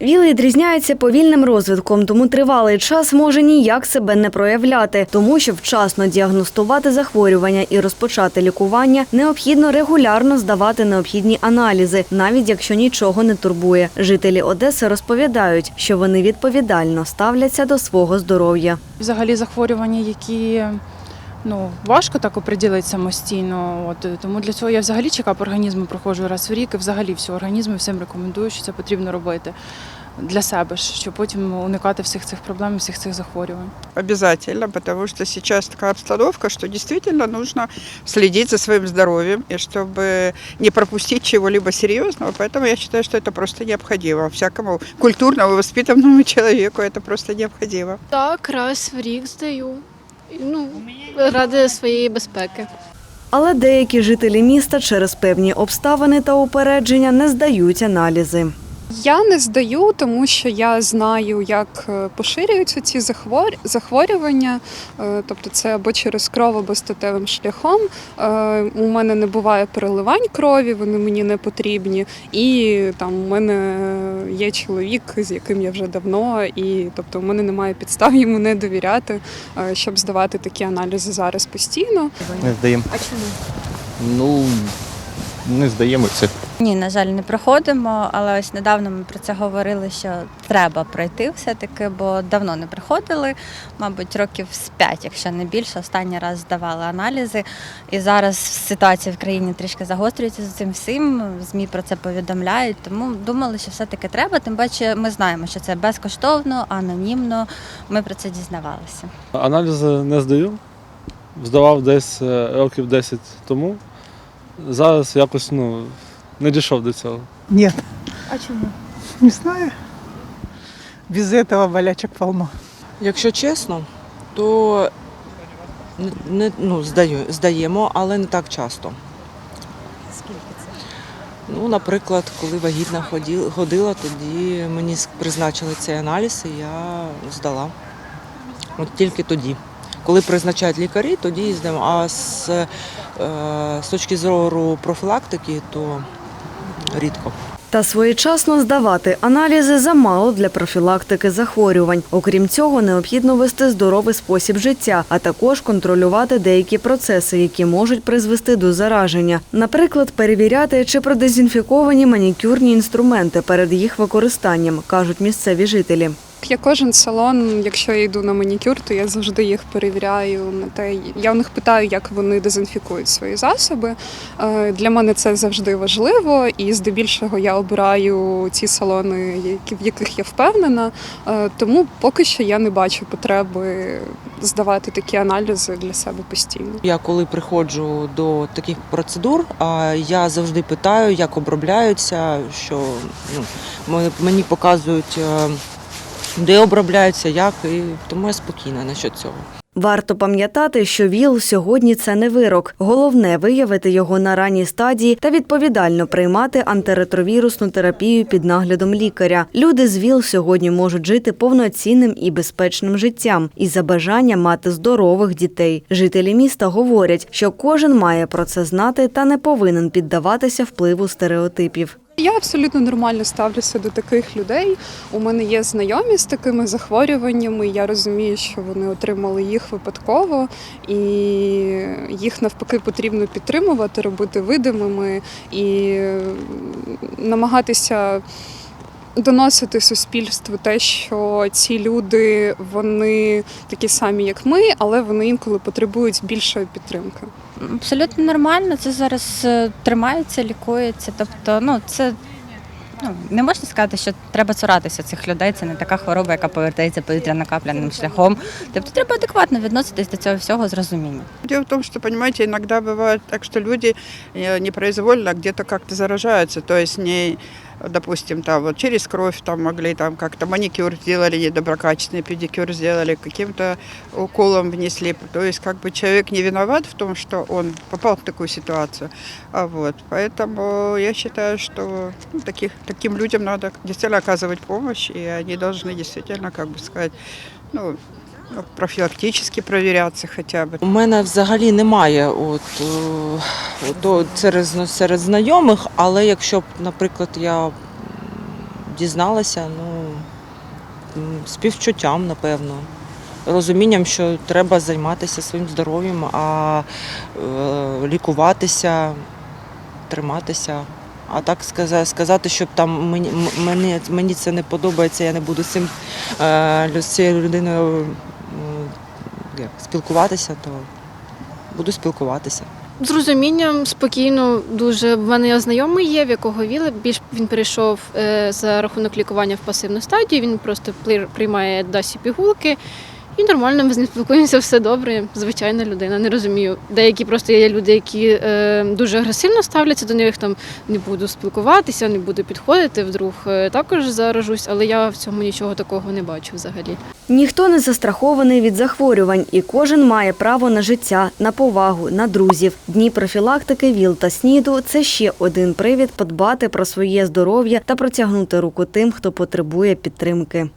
ВІЛ відрізняється повільним розвитком, тому тривалий час може ніяк себе не проявляти. Тому, щоб вчасно діагностувати захворювання і розпочати лікування, необхідно регулярно здавати необхідні аналізи, навіть якщо нічого не турбує. Жителі Одеси розповідають, що вони відповідально ставляться до свого здоров'я. Взагалі захворювання, які ну, важко так оприділити самостійно. От, е, тому для цього я взагалі чекап організму проходжу раз в рік і взагалі всього організму всім рекомендую, що це потрібно робити для себе, ж, щоб потім уникати всіх цих проблем, і всіх цих захворювань. Обязательно, потому что сейчас такая обстановка, что действительно нужно следить за своим здоровьем, и чтобы не пропустить чего-либо серьезного. Поэтому я считаю, что это просто необходимо. Всякому культурному, воспитанному человеку это просто необходимо. Так, раз в рік здаю. Ну, ради своєї безпеки. Але деякі жителі міста через певні обставини та упередження не здають аналізи. Я не здаю, тому що я знаю, як е, поширюються ці захвор... захворювання. Е, Тобто це або через кров, або статевим шляхом. Е, У мене не буває переливань крові, вони мені не потрібні. І там у мене є чоловік, з яким я вже давно, і тобто у мене немає підстав йому не довіряти, щоб здавати такі аналізи зараз постійно. Не здаємо. А чому? Ну, не здаємо все. Ні, на жаль, не проходимо, але ось недавно ми про це говорили, що треба пройти все-таки, бо давно не приходили, мабуть, років з п'ять, якщо не більше. Останній раз здавали аналізи. І зараз ситуація в країні трішки загострюється з цим всім. ЗМІ про це повідомляють. Тому думали, що все-таки треба. Тим паче, ми знаємо, що це безкоштовно, анонімно. Ми про це дізнавалися. Аналізи не здаю. Здавав десь е, років 10 тому. Зараз якось ну, не дійшов до цього. Нет. А чему? Не знаю. Без этого болячек полно. Якщо чесно, то не, ну, здаю, здаємо, але не так часто. Скільки це? Ну, наприклад, коли вагітна ходила, тоді мені призначили цей аналіз і я здала. От тільки тоді. Коли призначають лікарі, тоді і здаємо. А з, е, з точки зору профілактики, то рідко. Та своєчасно здавати аналізи замало для профілактики захворювань. Окрім цього, необхідно вести здоровий спосіб життя, а також контролювати деякі процеси, які можуть призвести до зараження. Наприклад, перевіряти, чи продезінфіковані манікюрні інструменти перед їх використанням, кажуть місцеві жителі. Я кожен салон, якщо я йду на манікюр, то я завжди їх перевіряю на те. Я у них питаю, як вони дезінфікують свої засоби. Е, Для мене це завжди важливо, і здебільшого я обираю ці салони, в яких я впевнена. Е, Тому поки що я не бачу потреби здавати такі аналізи для себе постійно. Я коли приходжу до таких процедур, я завжди питаю, як обробляються, що ну, мені показують, е, де обробляються, як, і тому я спокійна насчет цього. Варто пам'ятати, що ВІЛ сьогодні це не вирок. Головне виявити його на ранній стадії та відповідально приймати антиретровірусну терапію під наглядом лікаря. Люди з ВІЛ сьогодні можуть жити повноцінним і безпечним життям і за бажання мати здорових дітей. Жителі міста говорять, що кожен має про це знати та не повинен піддаватися впливу стереотипів. Я абсолютно нормально ставлюся до таких людей. У мене є знайомі з такими захворюваннями. Я розумію, що вони отримали їх випадково, і їх навпаки потрібно підтримувати, робити видимими і намагатися. Доносити суспільству те, що ці люди вони такі самі, як ми, але вони інколи потребують більшої підтримки. Абсолютно нормально. Це зараз е, тримається, лікується. Тобто, ну це. Ну, не можна сказати, що треба цуратися цих людей. Це не така хвороба, яка повертається повітряно-капляним шляхом. Тобто треба адекватно відноситись до цього всього з розумінням. Дело в том, что, понимаете, иногда бывает так, что люди э, непроизвольно где-то как-то заражаются, то есть не допустим, там вот через кровь там могли там как-то маникюр сделали недоброкачественный, педикюр сделали, каким-то уколом внесли. То есть как бы человек не виноват в том, что он попал в такую ситуацию. А вот, поэтому я считаю, что ну, таких, таким людям надо действительно оказывать помощь, и они должны действительно, как бы сказать, ну, ну, профілактично перевірятися хоча б. У мене взагалі немає от, е, от, серед, серед знайомих, але якщо б, наприклад, я дізналася, ну, співчуттям, напевно. Розумінням, що треба займатися своїм здоров'ям, а е, лікуватися, триматися. А так сказа- сказати, щоб там мені, мені, мені це не подобається, я не буду цим, е, людиною як, спілкуватися, то буду спілкуватися. З розумінням спокійно дуже. В мене знайомий є, в якого віли. Більш він перейшов е, за рахунок лікування в пасивну стадію. Він просто приймає дасі пігулки. І нормально ми з ним спілкуємося, все добре. Звичайна людина. Не розумію. Деякі просто є люди, які е, дуже агресивно ставляться до них. Там не буду спілкуватися, не буду підходити. Вдруг е, також заражусь, але я в цьому нічого такого не бачу взагалі. Ніхто не застрахований від захворювань, і кожен має право на життя, на повагу, на друзів. Дні профілактики ВІЛ та СНІДу це ще один привід подбати про своє здоров'я та протягнути руку тим, хто потребує підтримки.